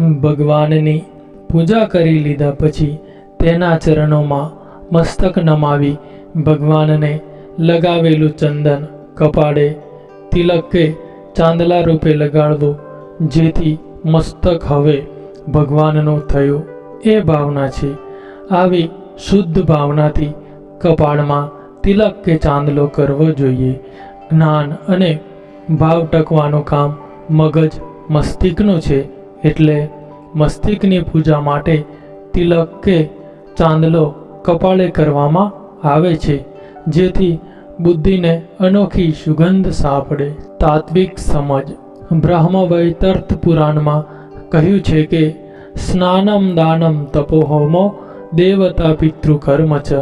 ભગવાનની પૂજા કરી લીધા પછી તેના ચરણોમાં મસ્તક નમાવી ભગવાનને લગાવેલું ચંદન કપાળે તિલક કે ચાંદલા રૂપે લગાડવું, જેથી મસ્તક હવે ભગવાનનું થયું. એ ભાવના છે. આવી શુદ્ધ ભાવનાથી કપાળમાં તિલક કે ચાંદલો કરવો જોઈએ. જ્ઞાન અને ભાવ ટકવાનું કામ મગજ મસ્તિષ્કનું છે. એટલે મસ્તિષ્કની પૂજા માટે તિલક કે ચાંદલો કપાળે કરવામાં આવે છે, જેથી બુદ્ધિને અનોખી સુગંધ સાંપડે. તાત્વિક સમજ. બ્રહ્મવૈતર્થ પુરાણમાં કહ્યું છે કે, સ્નાનમ દાનમ તપોહોમો દેવતા પિતૃકર્મ ચ.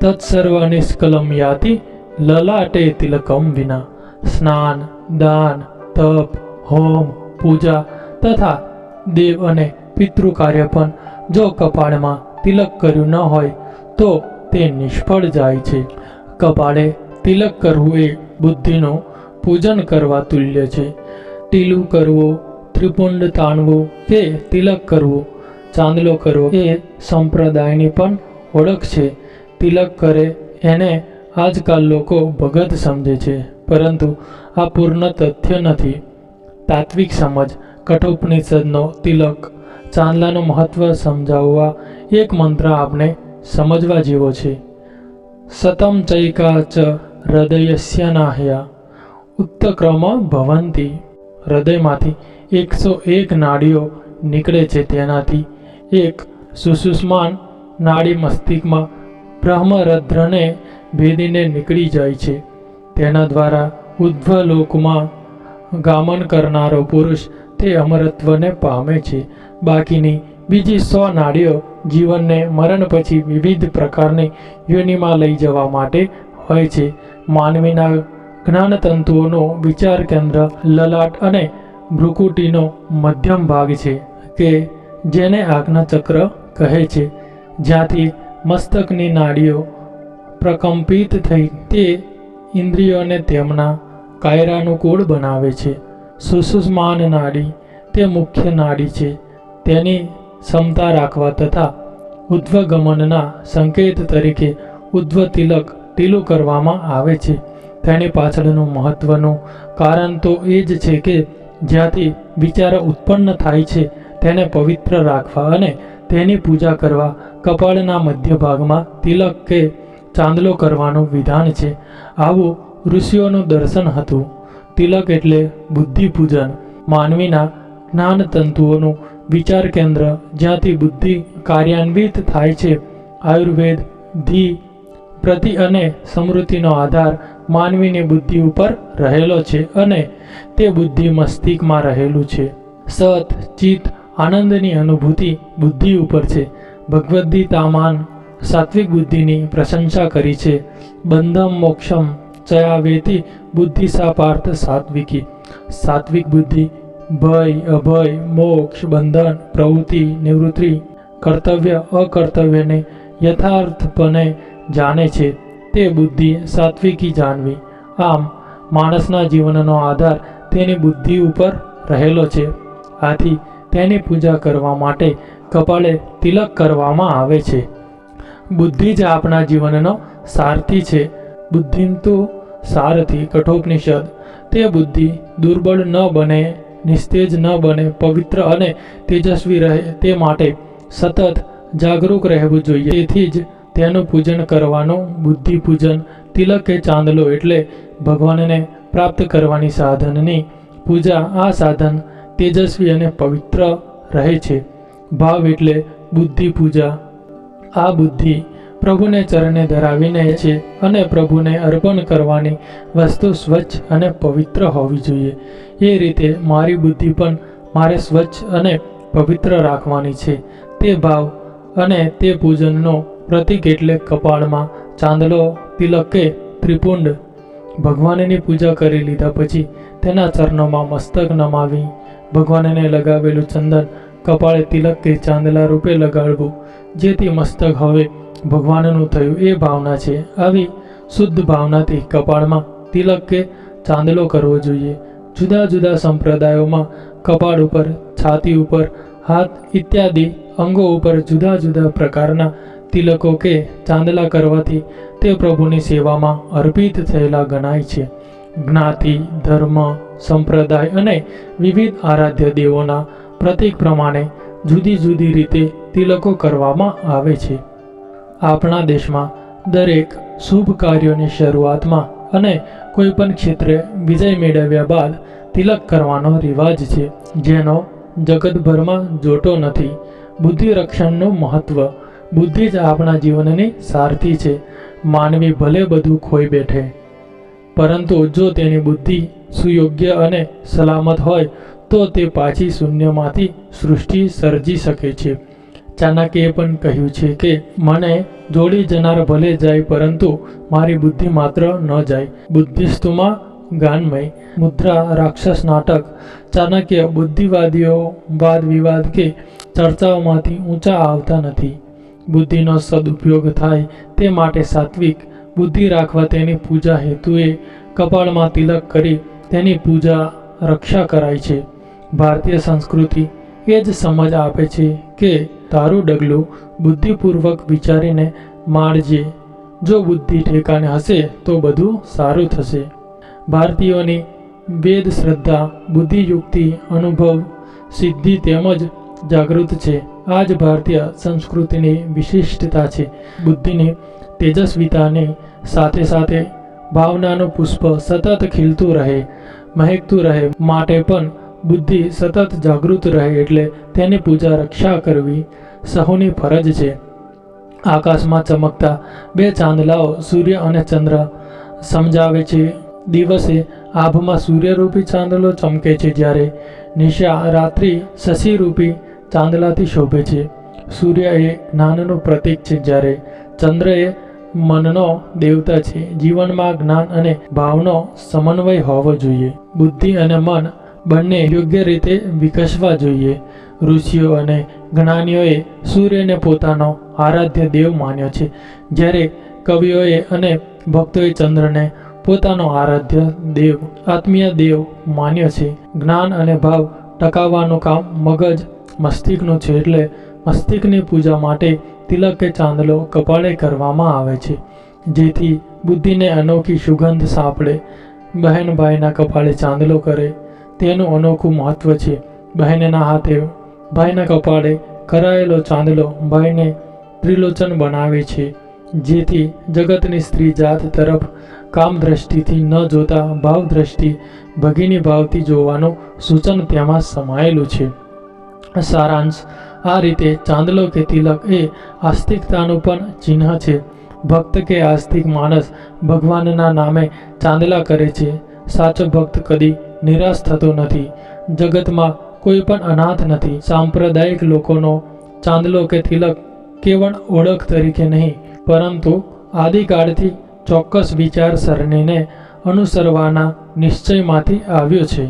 તત્સર્વ નિષ્કલમ યાતિ લલાટે તિલકમ વિના. સ્નાન, દાન, તપ, હોમ, પૂજા તથા દેવ અને પિતૃ કાર્ય પણ જો કપાળમાં તિલક કર્યું ન હોય, તો તે નિષ્ફળ જાય છે. કપાળે તિલક કરવું એ બુદ્ધિનું પૂજન કરવા તુલ્ય છે. ટીલું કરવું, ત્રિપુંડ તાણવું કે તિલક કરવું, ચાંદલો કરવો એ સંપ્રદાયની પણ ઓળખ છે. તિલક કરે એને આજકાલ લોકો ભગત સમજે છે, પરંતુ આ પૂર્ણ તથ્ય નથી. તાત્વિક સમજ કઠોપનિષદનો તિલક. ચાંદલાનું મહત્વ સમજાવવા એક મંત્ર આપણે સમજવા જેવો છે. સતમ ચૈકા ચ હૃદયસ્ય નાહ્યા. ઉત્તક્રમ ભવંતી. હૃદયમાંથી એકસો એક નાડીઓ નીકળે છે. તેનાથી એક સુસુષ્માન નાડી મસ્તિષ્કમાં બ્રહ્મરદ્રને ભેદીને નીકળી જાય છે. તેના દ્વારા ઉદ્ધવ લોકમાં ગામન કરનારો પુરુષ તે અમરત્વને પામે છે. બાકીની બીજી સો નાડીઓ જીવનને મરણ પછી વિવિધ પ્રકારની યોનિમાં લઈ જવા માટે હોય છે. માનવીના જ્ઞાનતંતુઓનો વિચાર કેન્દ્ર લલાટ અને ભ્રુકુટીનો મધ્યમ ભાગ છે કે જેને આજ્ઞાચક્ર કહે છે. જ્યાંથી મસ્તકની નાડીઓ પ્રકંપિત થઈ તે ઇન્દ્રિયોને તેમના કાયરાનુકૂળ બનાવે છે. સુષુષ્માન નાડી તે મુખ્ય નાડી છે. તેની ક્ષમતા રાખવા તથા ઉદ્વગમનના સંકેત તરીકે ઉદ્વ તિલક ટીલું કરવામાં આવે છે. તેની પાછળનું મહત્વનું કારણ તો એ જ છે કે જ્યાંથી વિચારો ઉત્પન્ન થાય છે, તેને પવિત્ર રાખવા અને તેની પૂજા કરવા કપાળના મધ્ય ભાગમાં તિલક કે ચાંદલો કરવાનું વિધાન છે. આવું ઋષિઓનું દર્શન હતું. તિલક એટલે બુદ્ધિ પૂજન. માનવીના જ્ઞાન તંતુઓનું વિચાર કેન્દ્ર, જ્યાંથી બુદ્ધિ કાર્યાન્વિત થાય છે. આયુર્વેદ ધી પ્રતિ અને સમૃદ્ધિનો આધાર માનવીની બુદ્ધિ ઉપર રહેલો છે અને તે બુદ્ધિ મસ્તિષ્કમાં રહેલું છે. સત, ચિત્ત, આનંદની અનુભૂતિ બુદ્ધિ ઉપર છે. ભગવદ્ ગીતામાન સાત્વિક બુદ્ધિની પ્રશંસા કરી છે. બંધમ, મોક્ષમ ચયા વેતી બુદ્ધિ સાપાર્થ સાત્વિકી. સાત્વિક બુદ્ધિ, ભય, અભય, મોક્ષ, બંધન, પ્રવૃત્તિ, નિવૃત્તિ, કર્તવ્ય, અકર્તવ્યને યથાર્થપણે જાણે છે. તે બુદ્ધિ સાત્વિકી જાણવી. આમ, માણસના જીવનનો આધાર તેની બુદ્ધિ ઉપર રહેલો છે. આથી તેની પૂજા કરવા માટે કપાળે તિલક કરવામાં આવે છે. બુદ્ધિ જ આપણા જીવનનો સારથી છે. બુદ્ધિંતુ સારથી કઠોપનિષદ, તે બુદ્ધિ દુર્બળ ન બને, નિસ્તેજ ન બને, પવિત્ર અને તેજસ્વી રહે તે માટે સતત જાગૃત રહેવું જોઈએ. તેથી જ તેનું પૂજન કરવાનું બુદ્ધિ પૂજન તિલક કે ચાંદલો એટલે ભગવાનને પ્રાપ્ત કરવાની સાધનની પૂજા. આ સાધન તેજસ્વી અને પવિત્ર રહે છે. ભાવ એટલે બુદ્ધિ પૂજા આ બુદ્ધિ પ્રભુને ચરણે ધરાવીને છે અને પ્રભુને અર્પણ કરવાની વસ્તુ સ્વચ્છ અને પવિત્ર હોવી જોઈએ. એ રીતે મારી બુદ્ધિ પણ મારે સ્વચ્છ અને પવિત્ર રાખવાની છે. તે ભાવ અને તે પૂજનનો પ્રતિક એટલે કપાળમાં ચાંદલો, તિલક કે ત્રિપુંડ. ભગવાનની પૂજા કરી લીધા પછી તેના ચરણોમાં મસ્તક નમાવી, ભગવાનને લગાવેલું ચંદન કપાળે તિલક કે ચાંદલા રૂપે લગાડવું, જેથી મસ્તક હવે ભગવાનનું થયું એ ભાવના છે. આવી શુદ્ધ ભાવનાથી કપાળમાં તિલક કે ચાંદલો કરવો જોઈએ. જુદા જુદા સંપ્રદાયોમાં કપાળ ઉપર, છાતી ઉપર, હાથ ઇત્યાદિ અંગો ઉપર જુદા જુદા પ્રકારના તિલકો કે ચાંદલા કરવાથી તે પ્રભુની સેવામાં અર્પિત થયેલા ગણાય છે. જ્ઞાતિ, ધર્મ, સંપ્રદાય અને વિવિધ આરાધ્ય દેવોના પ્રતીક પ્રમાણે જુદી જુદી રીતે તિલકો કરવામાં આવે છે. આપણા દેશમાં દરેક શુભ કાર્યોની શરૂઆતમાં અને કોઈ પણ ક્ષેત્રે વિજય મેળવ્યા બાદ તિલક કરવાનો રિવાજ છે. જેનો જગતભરમાં જોટો નથી. બુદ્ધિ રક્ષણનું મહત્વ. બુદ્ધિ જ આપણા જીવનની સારથી છે. માનવી ભલે બધું ખોઈ બેઠે. પરંતુ જો તેની બુદ્ધિ સુયોગ્ય અને સલામત હોય, તો તે પાછી શૂન્યમાંથી સૃષ્ટિ સર્જી શકે છે. ચાણક્યએ પણ કહ્યું છે કે, મને જોડી જનાર ભલે જાય, પરંતુ મારી બુદ્ધિ માત્ર ન જાય. બુદ્ધિસ્તુમાં ગાનમય મુદ્રા, રાક્ષસ નાટક, ચાણક્ય, બુદ્ધિવાદીઓ, વાદ વિવાદ કે ચર્ચાઓમાંથી ઊંચા આવતા નથી. બુદ્ધિનો સદુપયોગ થાય તે માટે સાત્વિક બુદ્ધિ રાખવા તેની પૂજા હેતુએ કપાળમાં તિલક કરી તેની પૂજા રક્ષા કરાય છે. ભારતીય સંસ્કૃતિ એ જ સમજ આપે છે કે તારું ડગલું બુદ્ધિપૂર્વક વિચારીને માળજે જો બુદ્ધિ ઠેકાણે હશે તો બધું સારું થશે. ભારતીયોની વેદ શ્રદ્ધા બુદ્ધિયુક્તિ, અનુભવ, સિદ્ધિ તેમજ જાગૃત છે. આ જ ભારતીય સંસ્કૃતિની વિશિષ્ટતા છે. બુદ્ધિની તેજસ્વીતાની સાથે સાથે ભાવનાનું પુષ્પ સતત ખીલતું રહે, મહેકતું રહે. માટે પણ બુદ્ધિ સતત જાગૃત રહે એટલે તેની પૂજા રક્ષા કરવી સહુની ફરજ છે. આકાશમાં ચમકતા બે ચાંદલાઓ સૂર્ય અને ચંદ્ર સમજાવે છે. દિવસે આભમાં સૂર્યરૂપી ચાંદલો ચમકે છે જ્યારે નિશા રાત્રિ શશીરૂપી ચાંદલાથી શોભે છે. સૂર્ય એ જ્ઞાનનું પ્રતીક છે જ્યારે ચંદ્ર એ મનનો દેવતા છે. જીવનમાં જ્ઞાન અને ભાવનો સમન્વય હોવો જોઈએ. બુદ્ધિ અને મન બંને યોગ્ય રીતે વિકસવા જોઈએ. ઋષિઓ અને જ્ઞાનીઓએ સૂર્યને પોતાનો આરાધ્ય દેવ માન્યો છે. જ્યારે કવિઓએ અને ભક્તોએ ચંદ્રને પોતાનો આરાધ્ય દેવ, આત્મીય દેવ માન્યો છે. જ્ઞાન અને ભાવ ટકાવવાનું કામ મગજ, મસ્તિષ્કનું છે એટલે મસ્તિષ્કની પૂજા માટે તિલક કે ચાંદલો કપાળે કરવામાં આવે છે. જેથી બુદ્ધિને અનોખી સુગંધ સાંપડે. બહેન ભાઈના કપાળે ચાંદલો કરે. તેનું અનોખું મહત્વ છે. બહેનના હાથે ભાઈના કપાળે કરાયેલો ચાંદલો ભાઈને ત્રિલોચન બનાવે છે, જેથી જગતની સ્ત્રી જાત તરફ કામ દ્રષ્ટિથી ન જોતા ભાવ દ્રષ્ટિ ભગીની ભાવથી જોવાનું સૂચન તેમાં સમાયેલું છે. સારાંશ, આ રીતે ચાંદલો કે તિલક એ આસ્તિકતાનું પણ ચિહ્ન છે. ભક્ત કે આસ્તિક માણસ ભગવાનના નામે ચાંદલા કરે છે. સાચો ભક્ત કદી નિરાશ થતો નથી. જગતમાં કોઈ પણ અનાથ નથી. સાંપ્રદાયિક લોકોનો ચાંદલો કે તિલક કેવળ ઓળખ તરીકે નહીં, પરંતુ આદિકાળથી ચોક્કસ વિચારસરણીને અનુસરવાના નિશ્ચયમાંથી આવ્યો છે.